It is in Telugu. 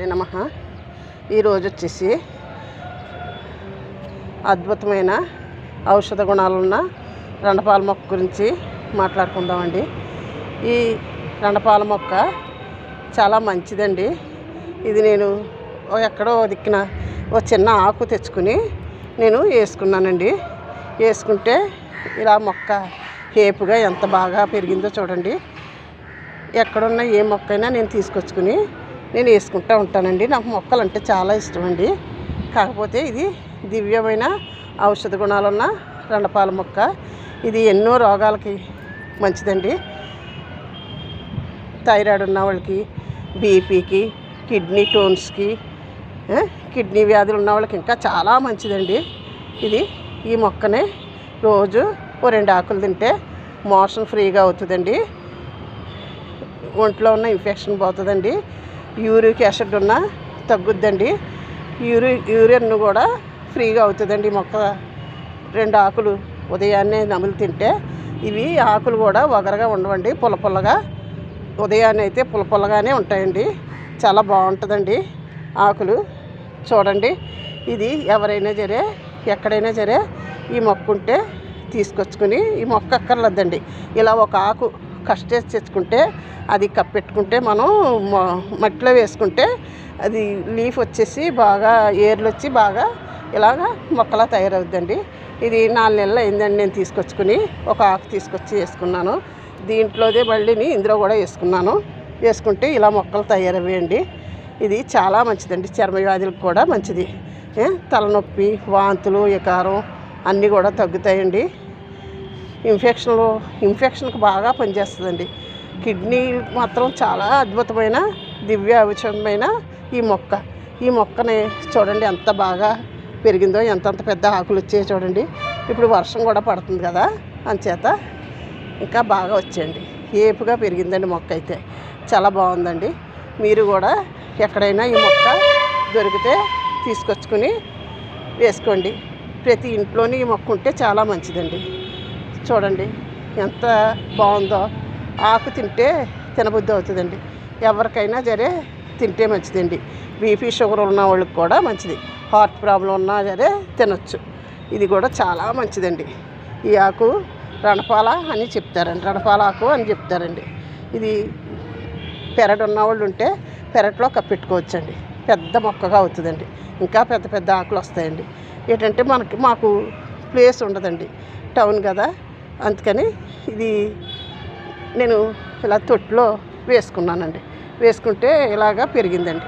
శ్రీ నమ. ఈరోజు వచ్చేసి అద్భుతమైన ఔషధ గుణాలున్న రండపాల మొక్క గురించి మాట్లాడుకుందామండి. ఈ రండపాల మొక్క చాలా మంచిదండి. ఇది నేను ఓ ఎక్కడో దిక్కిన ఓ చిన్న ఆకు తెచ్చుకుని నేను వేసుకున్నానండి. వేసుకుంటే ఇలా మొక్క హేపుగా ఎంత బాగా పెరిగిందో చూడండి. ఎక్కడున్న ఏ మొక్కైనా నేను తీసుకొచ్చుకుని నేను వేసుకుంటూ ఉంటానండి. నాకు మొక్కలు అంటే చాలా ఇష్టం అండి కాకపోతే ఇది దివ్యమైన ఔషధ గుణాలున్న రండపాల మొక్క. ఇది ఎన్నో రోగాలకి మంచిదండి. థైరాయిడ్ ఉన్న వాళ్ళకి బీపీకి కిడ్నీ టోన్స్కి కిడ్నీ వ్యాధులు ఉన్న వాళ్ళకి ఇంకా చాలా మంచిదండి. ఇది ఈ మొక్కని రోజు ఓ రెండు ఆకులు తింటే మోషన్ ఫ్రీగా అవుతుందండి. ఒంట్లో ఉన్న ఇన్ఫెక్షన్ పోతుందండి. యూరిక్ యాసిడ్ ఉన్న తగ్గుద్దండి. యూరి యూరిన్ కూడా ఫ్రీగా అవుతుందండి మొక్క. రెండు ఆకులు ఉదయాన్నే నములు తింటే ఇవి ఆకులు కూడా ఒగరగా ఉండవండి. పుల్ల పుల్లగా ఉదయాన్నే అయితే పుల్ల పుల్లగానే ఉంటాయండి. చాలా బాగుంటుందండి ఆకులు. చూడండి ఇది ఎవరైనా సరే ఎక్కడైనా సరే ఈ మొక్క ఉంటే తీసుకొచ్చుకుని ఈ మొక్క అక్కర్లేదండి. ఇలా ఒక ఆకు కష్టేసి తెచ్చుకుంటే అది కప్పెట్టుకుంటే మనం మట్టిలో వేసుకుంటే అది లీఫ్ వచ్చేసి బాగా ఏర్లు వచ్చి బాగా ఇలాగా మొక్కలా తయారవుద్దండి. ఇది నాలుగు నెలలు అయిందండి నేను తీసుకొచ్చుకుని ఒక ఆకు తీసుకొచ్చి వేసుకున్నాను. దీంట్లోదే మళ్ళీని ఇందులో కూడా వేసుకున్నాను. వేసుకుంటే ఇలా మొక్కలు తయారవేయండి. ఇది చాలా మంచిదండి చర్మ వ్యాధులకు కూడా మంచిది. తలనొప్పి వాంతులు వికారం అన్నీ కూడా తగ్గుతాయండి. ఇన్ఫెక్షన్లు ఇన్ఫెక్షన్కి బాగా పనిచేస్తుందండి. కిడ్నీ మాత్రం చాలా అద్భుతమైన దివ్య ఔషధమైన ఈ మొక్క. ఈ మొక్కని చూడండి ఎంత బాగా పెరిగిందో ఎంతంత పెద్ద ఆకులు వచ్చాయో చూడండి. ఇప్పుడు వర్షం కూడా పడుతుంది కదా అంచేత ఇంకా బాగా వచ్చేయండి. ఏపుగా పెరిగిందండి మొక్క అయితే. చాలా బాగుందండి. మీరు కూడా ఎక్కడైనా ఈ మొక్క దొరికితే తీసుకొచ్చుకుని వేసుకోండి. ప్రతి ఇంట్లోని ఈ మొక్క ఉంటే చాలా మంచిదండి. చూడండి ఎంత బాగుందో. ఆకు తింటే తినబుద్ధి అవుతుందండి. ఎవరికైనా సరే తింటే మంచిదండి. బీపీ షుగర్ ఉన్న వాళ్ళకి కూడా మంచిది. హార్ట్ ప్రాబ్లం ఉన్నా సరే తినొచ్చు. ఇది కూడా చాలా మంచిదండి. ఈ ఆకు రణపాల అని చెప్తారండి. రణపాల ఆకు అని చెప్తారండి. ఇది పెరడు ఉన్న వాళ్ళు ఉంటే పెరట్లో కప్పెట్టుకోవచ్చండి పెద్ద మొక్కగా అవుతుందండి. ఇంకా పెద్ద పెద్ద ఆకులు వస్తాయండి. ఏంటంటే మనకి మాకు ప్లేస్ ఉండదండి. టౌన్ కదా. అందుకని ఇది నేను ఇలా తొట్టులో వేసుకున్నానండి. వేసుకుంటే ఇలాగా పెరిగిందండి.